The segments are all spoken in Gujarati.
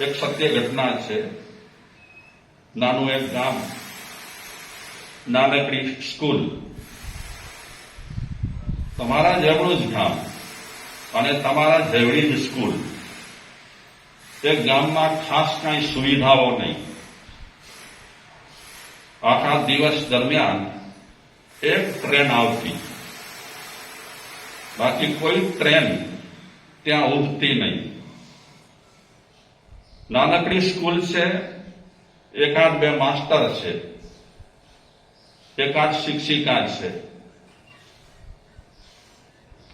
એક સત્ય ઘટના છે. નાનું એક ગામ. નાનકડી સ્કૂલ. તમારા જેવડું જ ગામ અને તમારા જેવડી જ સ્કૂલ. એ ગામમાં ખાસ કાંઈ સુવિધાઓ નહીં. આખા દિવસ દરમિયાન એક ટ્રેન આવતી. બાકી કોઈ ટ્રેન ત્યાં ઉભતી નહીં. નાનકડી સ્કૂલ છે એકાદ બે માસ્ટર છે એકાદ શિક્ષિકા છે.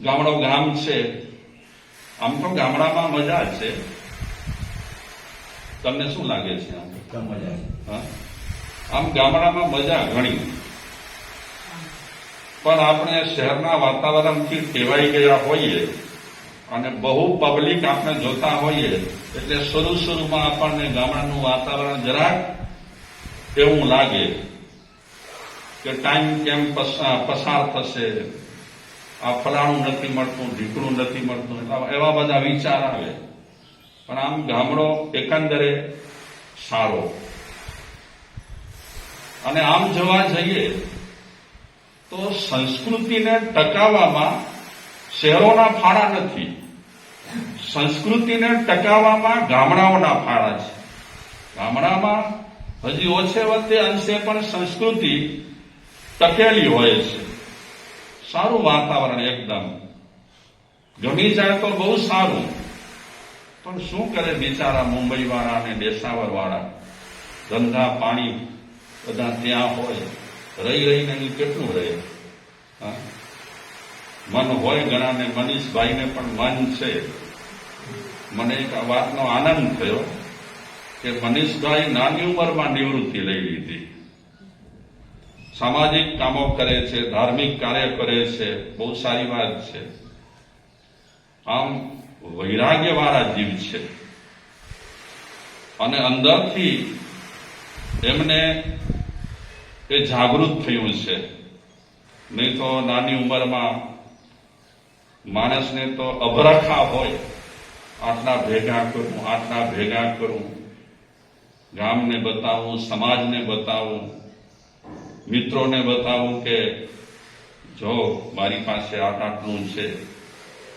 ગામડો ગામ છે. આમ તો ગામડામાં મજા છે. તમને શું લાગે છે આમ? મજા? આમ ગામડામાં મજા ઘણી. પણ આપણે શહેરના વાતાવરણથી ટેવાઈ ગયા હોઈએ અને બહુ પબ્લિક આપણે જોતા હોઈએ, એટલે શરૂ શરૂમાં આપણને ગામડાનું વાતાવરણ જરાક એવું લાગે કે ટાઈમ કેમ પસા- પસાર થશે, આ ફલાણું નથી મળતું, ઢીકણું નથી મળતું, એવા- એવા બધા વિચાર આવે. પણ આમ ગામડો એકંદરે સારો. અને આમ જોવા જઈએ, તો સંસ્કૃતિને ટકાવવામાં શહેરોના ફાળા નથી. સંસ્કૃતિને ટકાવવામાં ગામડાઓના ફાળા છે. ગામડામાં હજી ઓછે વખતે અંશે પણ સંસ્કૃતિ ટકેલી હોય છે. સારું વાતાવરણ એકદમ. ગમી જાય તો બહુ સારું. પણ શું કરે બિચારા મુંબઈ વાળા અને ડેસાવર વાળા ધંધા પાણી બધા ત્યાં હોય. રહી રહીને કેટલું રહે? હા? મન હોય ઘણાને મનીષભાઈને પણ મન છે. મને એક આ વાતનો આનંદ થયો કે મનીષભાઈ નાની ઉંમરમાં નિવૃત્તિ લઈ લીધી. સામાજિક કામો કરે છે, ધાર્મિક કાર્ય કરે છે, બહુ સારી વાત છે. આમ વૈરાગ્યવાળા જીવ છે. અને અંદરથી એમને એ જાગૃત થયું છે. નહીં તો નાની ઉંમરમાં માણસને તો અભરખા હોય. આટલા ભેગા કરું, આટલા ભેગા કરું. ગામને બતાવું, સમાજને બતાવું, મિત્રોને બતાવું કે જો મારી પાસે આટ આટલું છે.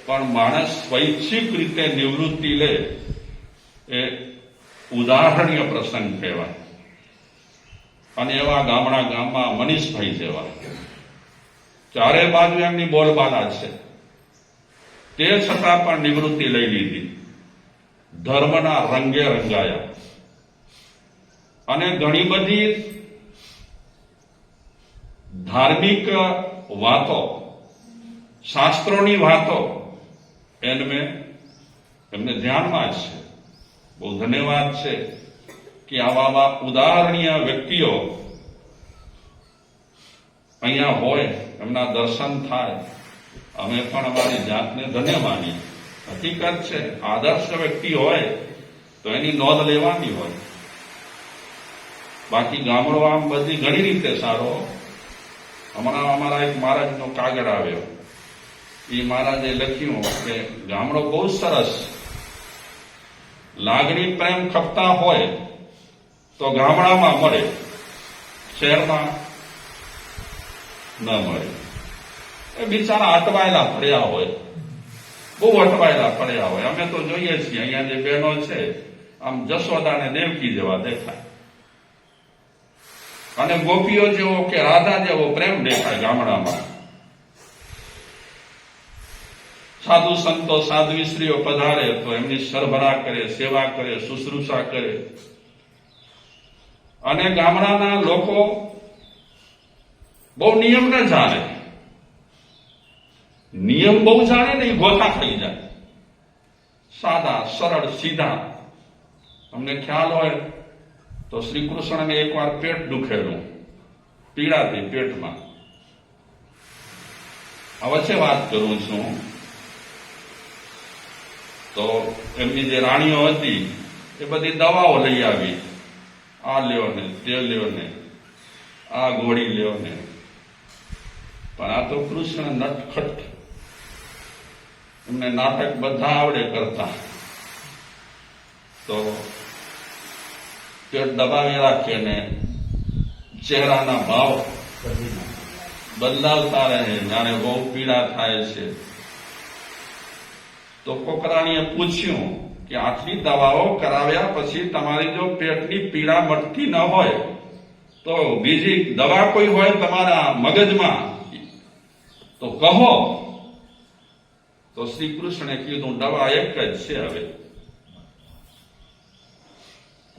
પણ માણસ સ્વૈચ્છિક રીતે નિવૃત્તિ લે એ ઉદાહરણીય પ્રસંગ કહેવાય. અને એવા ગામડા ગામમાં મનીષભાઈ જેવા. ચારે બાજુ એમની બોલબાલા છે. તે છતાં પણ નિવૃત્તિ લઈ લીધી. ધર્મના રંગે રંગાયા. અને ઘણી બધી ધાર્મિક વાતો, શાસ્ત્રોની વાતો એમને એમને ધ્યાનમાં છે. બહુ ધન્યવાદ છે કે આવા ઉદાહરણીય વ્યક્તિઓ અહીંયા હોય, એમના દર્શન થાય. અમે પણ અમારી જાતને ધન્ય માનીએ. હકીકત છે, આદર્શ વ્યક્તિ હોય તો એની નોંધ લેવાની હોય. બાકી ગામડો આમ બધી ઘણી રીતે સારો. હમણાં અમારા એક મહારાજનો કાગળ આવ્યો. એ મહારાજે લખ્યું કે ગામડો બહુ સરસ. લાગણી પ્રેમ ખપતા હોય તો ગામડામાં મળે. શહેરમાં ન મળે. એ બિચારા અટવાયેલા પડ્યા હોય. બહુ અટવાયેલા પડ્યા હોય. અમે તો જોઈએ છીએ, અહીંયા જે બહેનો છે, આમ જશોદા ને દેવકી જેવા દેખાય. અને ગોપીઓ જેવો કે રાધા જેવો પ્રેમ દેખાય ગામડામાં. સાધુ સંતો, સાધ્વી સ્ત્રીઓ પધારે તો એમની સરભરા કરે, સેવા કરે, શુશ્રુષા કરે. અને ગામડાના લોકો બહુ નિયમ ન જાણે. નિયમ બહુ જાણે ને એ ગોતા થઈ જાય. સાદા, સરળ, સીધા. તમને ખ્યાલ હોય તો શ્રી કૃષ્ણને એકવાર પેટ દુખેલું. પીડાથી પેટમાં. અવશ્ય વાત કરું છું. તો એમની જે રાણીઓ હતી, એ બધી દવાઓ લઈ આવી. આ લ્યો ને, તે લ્યો ને, આ ગોળી લ્યો ને. પણ આ તો કૃષ્ણ નટખટ એમને નાટક બધા આવડે કરતા. તો પેટ દબાવી રાખીએ ને ચહેરાના ભાવ બદલાવતા રહે જાણે બહુ પીડા થાય છે. તો કોકરાણીએ પૂછ્યું કે આટલી દવાઓ કરાવ્યા પછી તમારી જો પેટની પીડા મટતી ન હોય, તો બીજી દવા કોઈ હોય તમારા મગજમાં? તો કહો તો શ્રી કૃષ્ણે કીધું દવા એક જ છે હવે.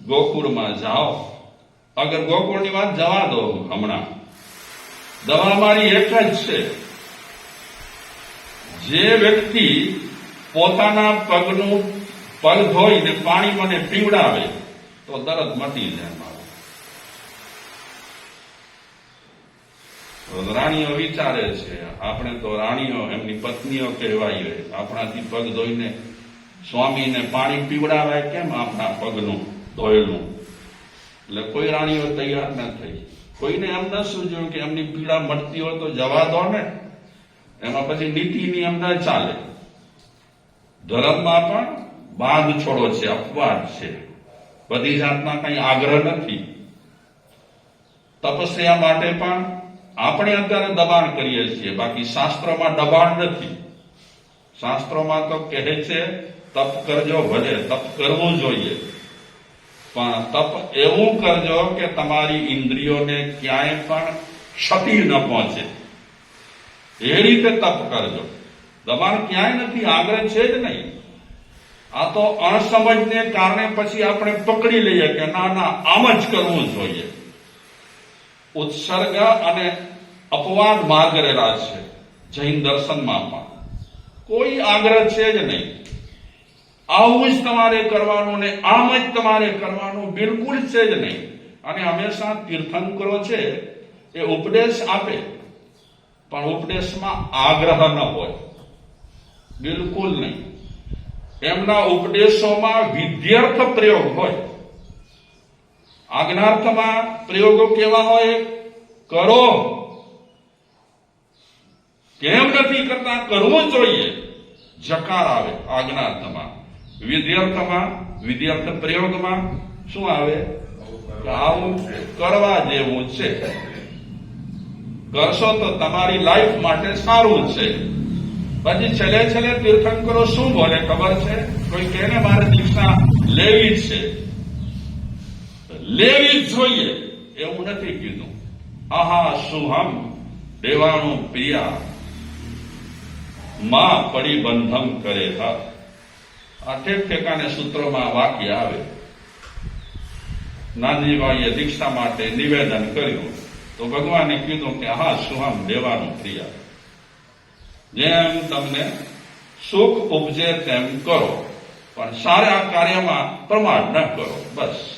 ગોકુળમાં જાઓ. અગર ગોકુળની વાત જવા દો હમણાં. દવા મારી એક જ છે. જે વ્યક્તિ પોતાના પગનું પગ ધોઈને પાણી મને પીવડાવે, તો તરત મટી જાય. રાણીઓ વિચારે છે, આપણે તો રાણીઓ એમની પત્નીઓ કહેવાય આપણાથી પગ ધોઈને સ્વામીને પાણી પીવડાવાય કેમ આપણા પગનું ધોયેલું? એટલે કોઈ રાણીઓ તૈયાર ન થઈ. કોઈને એમ ન સૂજ્યું કે એમની પીડા મળતી હોય તો જવા દો ને. એમાં પછી નીતિ નિયમ ન ચાલે. ધર્મમાં પણ બાંધ છોડો છે, અપવાદ છે. બધી જાતના કઈ આગ્રહ નથી. તપસ્યા માટે પણ આપણે અત્યારે દબાણ કરીએ છીએ. બાકી શાસ્ત્રોમાં દબાણ નથી. શાસ્ત્રોમાં તો કહે છે, તપ કરજો ભલે તપ કરવું જોઈએ. પણ તપ એવું કરજો કે તમારી ઇન્દ્રિયોને ક્યાંય પણ ક્ષતિ ન પહોંચે. એ રીતે તપ કરજો. દબાણ ક્યાંય નથી આગ્રહ છે જ નહીં. આ તો અણસમજને કારણે પછી આપણે પકડી લઈએ કે ના ના, આમ જ કરવું જોઈએ. ઉત્સર્ગ અને અપવાદ માર્ગરેલા છે. જૈન દર્શનમાં પણ કોઈ આગ્રહ છે જ નહીં. આવું જ તમારે કરવાનું ને આમ જ તમારે કરવાનું બિલકુલ છે જ નહીં. અને હંમેશા તીર્થંકરો છે એ ઉપદેશ આપે. પણ ઉપદેશમાં આગ્રહ ન હોય. બિલકુલ નહીં. એમના ઉપદેશોમાં વિદ્યાર્થ પ્રયોગ હોય. આજ્ઞાર્થમાં પ્રયોગો કેવા હોય, કરો. કેમ નથી કરતા? કરવું જોઈએ. જકાર આવે આજ્ઞાર્થમાં. વિદ્યાર્થમાં, વિદ્યાર્થ પ્રયોગમાં શું આવે? આવું કરવા જેવું છે. કરશો તો તમારી લાઈફ માટે સારું છે. પછી છેલ્લે છેલ્લે તીર્થંકરો શું બોલે ખબર છે? કોઈ કેને મારે દીક્ષા લેવી છે. લેવી જ જોઈએ એવું નથી કીધું. આહા શુહમ દેવાનું પ્રિયા માં પરિબંધમ કરે હા. આ ઠેક ઠેકાને સૂત્રોમાં વાક્ય આવે. નાનજીભાઈએ દીક્ષા માટે નિવેદન કર્યું. તો ભગવાને કીધું કે હા સુહમ દેવાનું પ્રિયા. જેમ તમને સુખ ઉપજે તેમ કરો, પણ સારા કાર્યમાં પ્રમાણ ન કરો. બસ.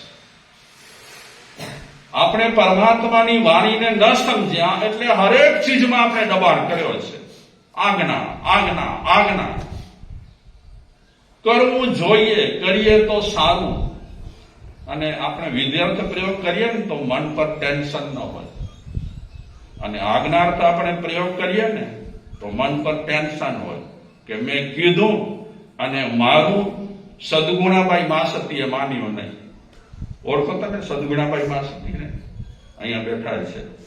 આપણે પરમાત્માની વાણીને ન સમજ્યા એટલે હરેક ચીજમાં આપણે દબાણ કર્યો છે. આજ્ઞા આજ્ઞા આજ્ઞા. કરવું જોઈએ, કરીએ તો સારું. અને આપણે વિદ્યાર્થી પ્રયોગ કરીએ ને તો મન પર ટેન્શન ન હોય. અને આજ્ઞાર્થ આપણે પ્રયોગ કરીએ ને તો મન પર ટેન્શન હોય કે મેં કીધું અને મારું સદગુણાબાઈ માસતીએ માન્યું નહીં. ઓળખો તમે સદગુણાભાઈ માસી ને? અહીંયા બેઠા છે.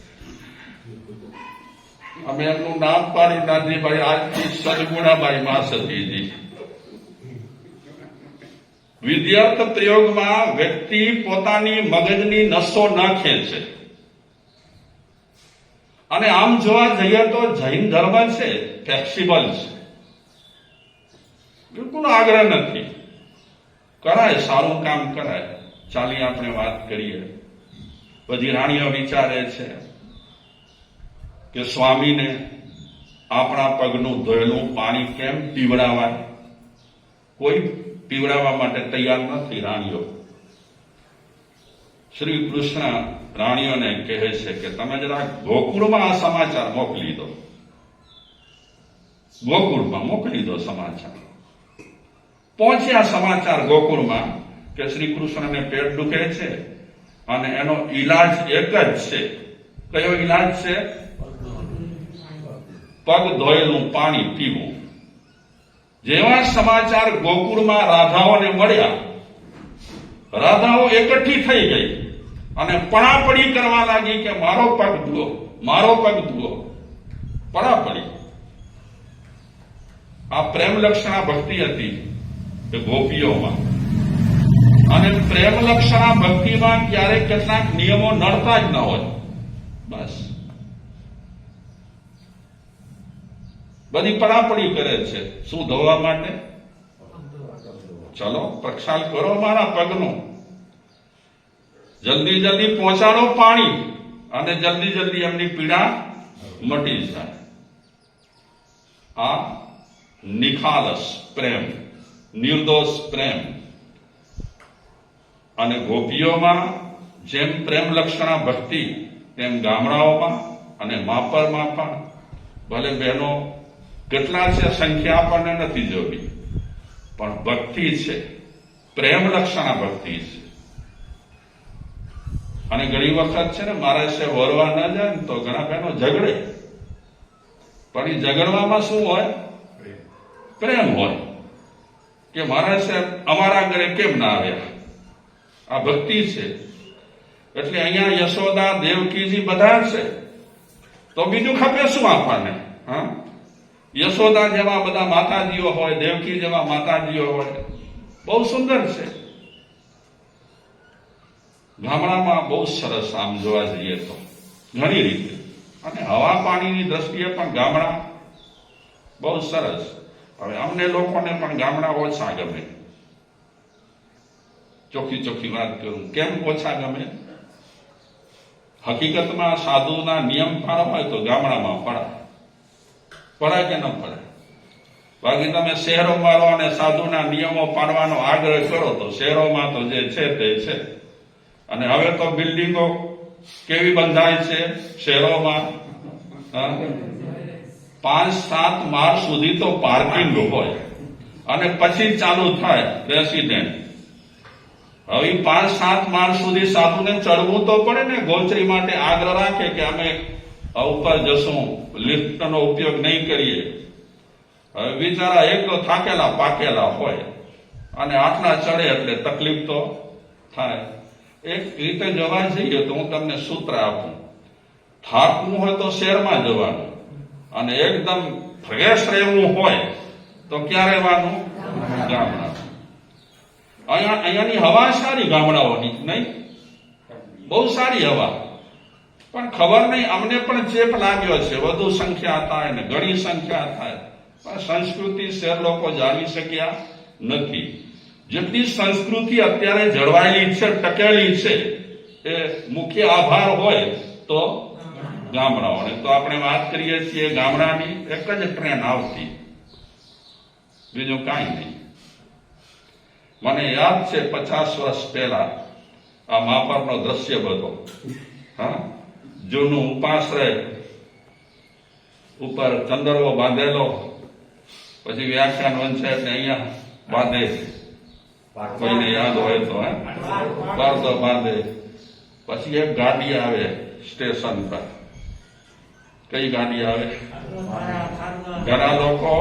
અમે એમનું નામ પાડી નાનજીભાઈ આજથી સદગુણાબાઈ માસતીજી વિદ્યાર્થ પ્રયોગમાં વ્યક્તિ પોતાની મગજની નસો નાખે છે. અને આમ જોવા જઈએ તો જૈન ધર્મ છે ફ્લેક્સિબલ છે. બિલકુલ આગ્રહ નથી. કરાય, સારું કામ કરાય. ચાલી આપણે વાત કરીએ. બધી રાણીઓ વિચારે છે કે સ્વામીને આપણા પગનું ધોયેલું પાણી કેમ પીવડાવાય? કોઈ પીવડાવવા માટે તૈયાર નથી રાણીઓ. શ્રી કૃષ્ણ રાણીઓને કહે છે કે તમે જરા ગોકુળમાં આ સમાચાર મોકલી દો. ગોકુળમાં મોકલી દો સમાચાર. પહોંચ્યા સમાચાર ગોકુળમાં કે શ્રી કૃષ્ણને પેટ દુખે છે અને એનો ઈલાજ એક જ છે. કયો ઈલાજ છે? પગ ધોયેલું, પાણી પીવું. જેવા સમાચાર ગોકુળમાં રાધાઓને મળ્યા, રાધાઓ એકઠી થઈ ગઈ અને પણાપડી કરવા લાગી કે મારો પગ ધુઓ, મારો પગ ધુઓ. પડાપડી. આ પ્રેમ લક્ષણા ભક્તિ હતી કે ગોપીઓમાં. અને પ્રેમ લક્ષણા ભક્તિમાં ક્યારેક કેટલાક નિયમો નડતા જ ન હોય. બસ. બધી પડાપડી કરે છે. શું ધોવા માટે? ચલો, પ્રક્ષાલ કરો મારા પગનું. જલ્દી જલ્દી પહોંચાડો પાણી અને જલ્દી જલ્દી એમની પીડા મટી જાય. આ નિખાલસ પ્રેમ, નિર્દોષ પ્રેમ. અને ગોપીઓમાં જેમ પ્રેમ લક્ષણા ભક્તિ તેમ ગામડાઓમાં અને માપરમાં પણ. ભલે બહેનો કેટલા છે સંખ્યા આપણને નથી જોવી પણ ભક્તિ છે પ્રેમ લક્ષણા ભક્તિ છે. અને ઘણી વખત છે ને મારા છે વરવા ન જાય ને તો ઘણા બહેનો ઝઘડે. પણ એ ઝઘડવામાં શું હોય? પ્રેમ હોય. કે મારા છે અમારા ઘરે કેમ ના આવ્યા? આ ભક્તિ છે. એટલે અહીંયા યશોદા, દેવકીજી બધા છે. તો બીજું ખપે શું આપણને? હા? યશોદા જેવા બધા માતાજીઓ હોય, દેવકી જેવા માતાજીઓ હોય, બહુ સુંદર છે. ગામડામાં બહુ સરસ આમ જોવા જઈએ તો. ઘણી રીતે. અને હવા પાણીની દ્રષ્ટિએ પણ ગામડા બહુ સરસ. હવે અમને લોકોને પણ ગામડા ઓછા ગમે. ચોખ્ખી ચોખ્ખી વાત કરું કેમ ઓછા ગમે? હકીકતમાં સાધુના નિયમ પાડવા હોય તો ગામડામાં પડાય. પડાય કે ન પડાય? બાકી તમે શહેરો મારો અને સાધુના નિયમો પાડવાનો આગ્રહ કરો તો શહેરોમાં તો જે છે તે છે. અને હવે તો બિલ્ડિંગો કેવી બંધાય છે શહેરોમાં? પાંચ સાત માળ સુધી તો પાર્કિંગ હોય. અને પછી ચાલુ થાય રેસિડેન્ટ. હવે પાંચ, સાત માળ સુધી સાધુને ચડવું તો પડે ને, ગોચરી માટે આગ્રહ રાખે કે અમે ઉપર જશું. લિફ્ટનો ઉપયોગ નહીં કરીએ. હવે બિચારા એક તો થાકેલા, પાકેલા હોય. અને આટલા ચડે એટલે તકલીફ તો થાય. એક રીતે જવા જઈએ તો હું તમને સૂત્ર આપું. થાકવું હોય તો શહેરમાં જવાનું. અને એકદમ ફ્રેશ રહેવું હોય તો ક્યાં રહેવાનું? ગામડા અહીંયા અહીંયાની હવા સારી ગામડાઓની, નહીં? બહુ સારી હવા. પણ ખબર નહીં, અમને પણ ચેપ લાગ્યો છે. વધુ સંખ્યા થાય ને ઘણી સંખ્યા થાય. પણ સંસ્કૃતિ શહેર લોકો જાણી શક્યા નથી. જેટલી સંસ્કૃતિ અત્યારે જળવાયેલી છે, ટકેલી છે, એ મુખ્ય આભાર હોય તો ગામડાઓને. તો આપણે વાત કરીએ છીએ ગામડાની, એક જ ટ્રેન આવતી. બીજું કાંઈ નહીં. મને યાદ છે પચાસ વર્ષ પહેલા આ માપરનો દ્રશ્ય બધો. હા? જૂનું ઉપાશ્રય ઉપર ચંદરવો બાંધેલો પછી વ્યાખ્યાન વંચાય એટલે અહીંયા બાંધે કોઈને યાદ હોય તો હે? બારદો બાંધે. પછી એક ગાડી આવે સ્ટેશન પર. કઈ ગાડી આવે? ઘણા લોકો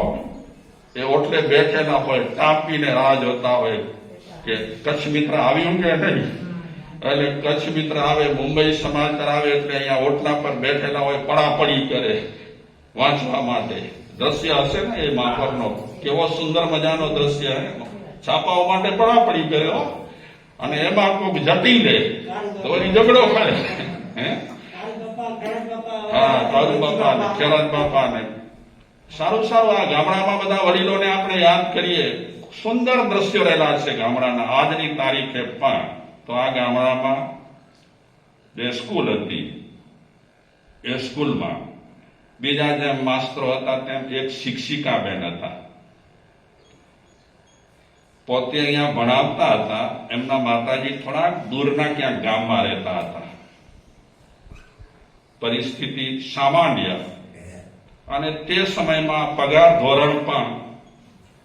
એ ઓટલે બેઠેલા હોય તાપીને રાહ જોતા હોય કે કચ્છ મિત્ર આવ્યું કે નહીં? એટલે કચ્છ મિત્ર આવે મુંબઈ સમાચાર આવે એટલે અહીંયા ઓટલા પર બેઠેલા હોય પડાપડી કરે વાંચવા માટે. દ્રશ્ય હશે ને એ માફરનો કેવો સુંદર મજાનો દ્રશ્ય છાપાઓ માટે પડાપડી કરે હો. અને એમાં કોઈક જટી લે તો એ ઝઘડો કરે. હે? હા તારુ બાપા ને ખેરાજ બાપા ને સારું સારું, આ ગામડામાં બધા વડીલોને આપણે યાદ કરીએ. સુંદર દ્રશ્યો રહેલા છે ગામડાના. આજની તારીખે પણ તો આ ગામડામાં જે સ્કૂલ હતી, એ સ્કૂલમાં બીજા જેમ માસ્તરો હતા, તેમ એક શિક્ષિકા બેન હતા. પોતે અહીંયા ભણાવતા હતા. એમના માતાજી થોડાક દૂરના ક્યાંક ગામમાં રહેતા હતા. પરિસ્થિતિ સામાન્ય અને તે સમયમાં પગાર ધોરણ પણ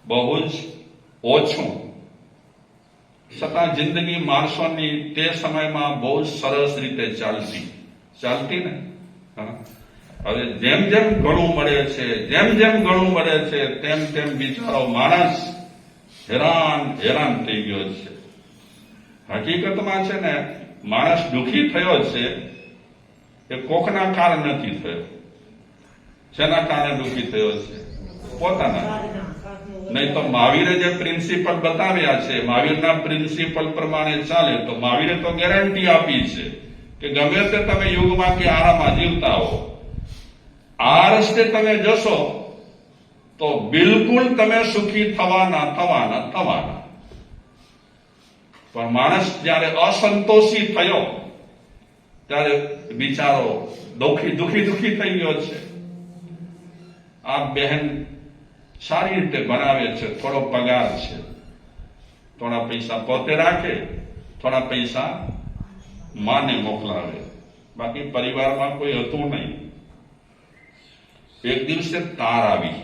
બહુ જ ઓછું. છતાં જિંદગી માણસોની તે સમયમાં બહુ સરસ રીતે ચાલતી. ચાલતી ને. હવે જેમ જેમ ઘણું મળે છે, જેમ જેમ ઘણું મળે છે, તેમ તેમ બિચારો માણસ હેરાન હેરાન થઈ ગયો છે. હકીકતમાં છે ને, માણસ દુઃખી થયો છે એ કોકના કારણ નથી થયો. શેના કારણે દુઃખી થયો છે? પોતાના. નહીં તો મહાવીરે જે પ્રિન્સિપલ બતાવ્યા છે, મહાવીરના પ્રિન્સિપલ પ્રમાણે ચાલે, તો મહાવીરે તો ગેરંટી આપી છે કે ગમે તે તમે યુગમાં કે આરામાં જીવતા હો આ રસ્તે તમે જશો, તો બિલકુલ તમે સુખી થવાના થવાના થવાના. પણ માણસ જ્યારે અસંતોષી થયો, ત્યારે બિચારો દુઃખી દુઃખી દુઃખી થઈ ગયો છે. આ બહેન સારી રીતે બનાવે છે, થોડો પગાર છે. થોડા પૈસા પોતે રાખે, થોડા પૈસા માને મોકલાવે. બાકી પરિવારમાં કોઈ હતું નહીં. એક દિવસે તાર આવી.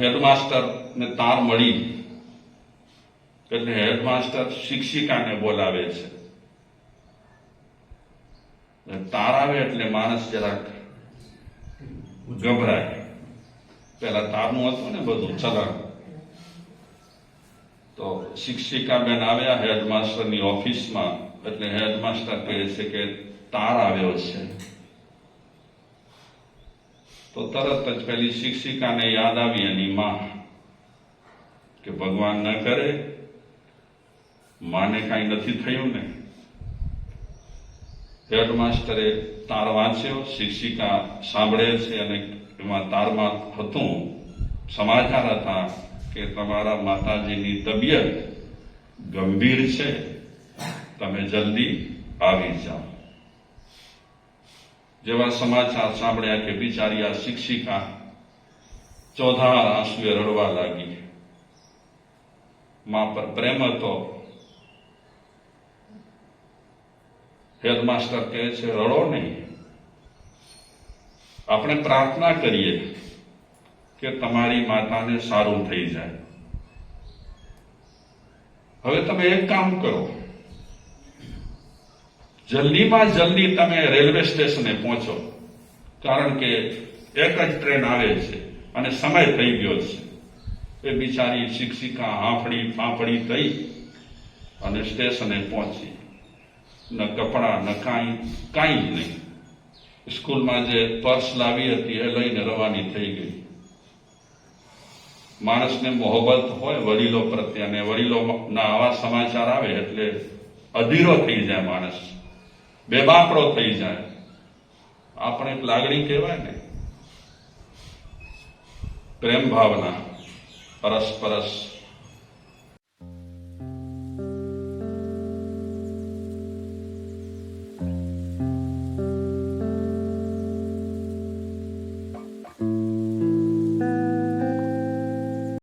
હેડમાસ્ટર ને તાર મળી. એટલે હેડમાસ્ટર શિક્ષિકાને બોલાવે છે. તાર આવે એટલે માણસ જરાક ગભરાય. પેલા તારનું હતું ને બધું ચલણ તો શિક્ષિકા બેન આવ્યા હેડમાસ્ટરની ઓફિસમાં, એટલે હેડમાસ્ટર કહે છે કે તાર આવ્યો છે. તો તરત જ પેલી શિક્ષિકાને યાદ આવી એની માં કે ભગવાન ન કરે, માને કાંઈ નથી થયું ને? હેડમાસ્ટરે તાર વાંચ્યો, શિક્ષિકા સાંભળે છે અને એમાં તારમાં હતું, સમાચાર હતા કે તમારા માતાજીની તબિયત ગંભીર છે, તમે જલ્દી આવી જાઓ. જેવા સમાચાર સાંભળ્યા કે બિચારી આ શિક્ષિકા ચોધાર આંસુએ રડવા લાગી. મા પર પ્રેમ હતો હેડમાસ્ટર કહે છે, રડો નહીં. આપણે પ્રાર્થના કરીએ કે તમારી માતાને સારું થઈ જાય. હવે તમે એક કામ કરો. જલ્દીમાં જલ્દી તમે રેલવે સ્ટેશને પહોંચો, કારણ કે એક જ ટ્રેન આવે છે અને સમય થઈ ગયો છે. એ બિચારી શિક્ષિકા હાંફળી ફાંફળી થઈ અને સ્ટેશને પહોંચી. ન કપડાં, ન કાંઈ કાંઈ જ નહીં. સ્કૂલમાં જે પર્સ લાવી હતી એ લઈને રવાની થઈ ગઈ. માણસને મોહબત હોય વડીલો પ્રત્યે અને વડીલોના આવા સમાચાર આવે એટલે અધીરો થઈ જાય માણસ. બેબાકડો થઈ જાય. આપણે એક લાગણી કહેવાય ને. પ્રેમ ભાવના, પરસ્પરસ